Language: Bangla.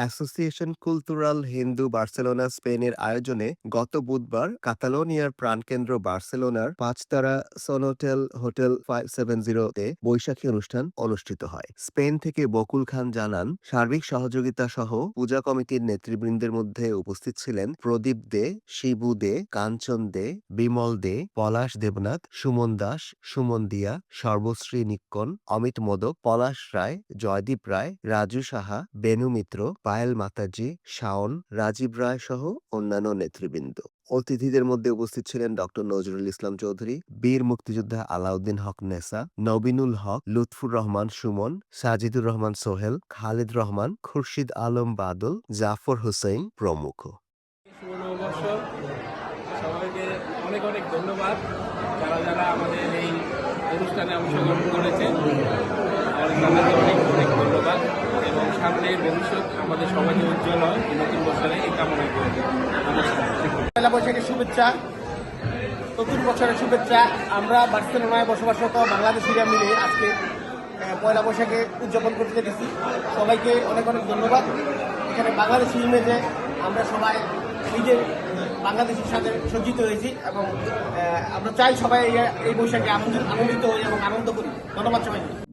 অ্যাসোসিয়েশন কুলতুরাল হিন্দু বার্সেলোনা স্পেনের আয়োজনে গত বুধবার কাতালোনিয়ার প্রাণকেন্দ্র বার্সেলোনার পাঁচতারা সোনোটেল হোটেল ফাইভ সেভেন জিরোতে বৈশাখী অনুষ্ঠান অনুষ্ঠিত হয়। স্পেন থেকে বকুল খান জানান, সার্বিক সহযোগিতা সহ পূজা কমিটির নেতৃবৃন্দের মধ্যে উপস্থিত ছিলেন প্রদীপ দে, শিবু দে, কাঞ্চন দে, বিমল দে, পলাশ দেবনাথ, সুমন দাস, সুমন দিয়া, সর্বশ্রী নিক্কন, অমিত মোদক, পলাশ রায়, জয়দীপ রায়, রাজু সাহা, বেনু মিত্র পায়েল মাতাজি, শাওন, রাজীব রায় সহ অন্যান্য নেতৃবৃন্দ। অতিথিদের মধ্যে উপস্থিত ছিলেন ডক্টর নজরুল ইসলাম চৌধুরী, বীর মুক্তিযোদ্ধা আলাউদ্দিন হক নেসা, নবিনুল হক, লুৎফুর রহমান সুমন, সাজিদুর রহমান সোহেল, খালিদ রহমান, খুরশিদ আলম বাদল, জাফর হুসেইন প্রমুখ। অনেক অনেক ধন্যবাদ। যারা যারা আমাদের এই অনুষ্ঠানে অংশগ্রহণ করেছে অনেক এবং ভবিষ্যৎ আমাদের সমাজে উজ্জ্বল হয় নতুন বছরে এই কামনা করি পয়লা বৈশাখের শুভেচ্ছা, নতুন বছরের শুভেচ্ছা। আমরা বার্সেলোনায় বসবাসরত বাংলাদেশিরা মিলে আজকে পয়লা বৈশাখে উদযাপন করতে যেতেছি সবাইকে অনেক অনেক ধন্যবাদ। এখানে বাংলাদেশি ইমেজে আমরা সবাই নিজের বাংলাদেশের সাথে সজ্জিত হয়েছি এবং আমরা চাই সবাই এই- বৈশাখে আনন্দ- আনন্দিত হই এবং আনন্দ করি। ধন্যবাদ সবাইকে।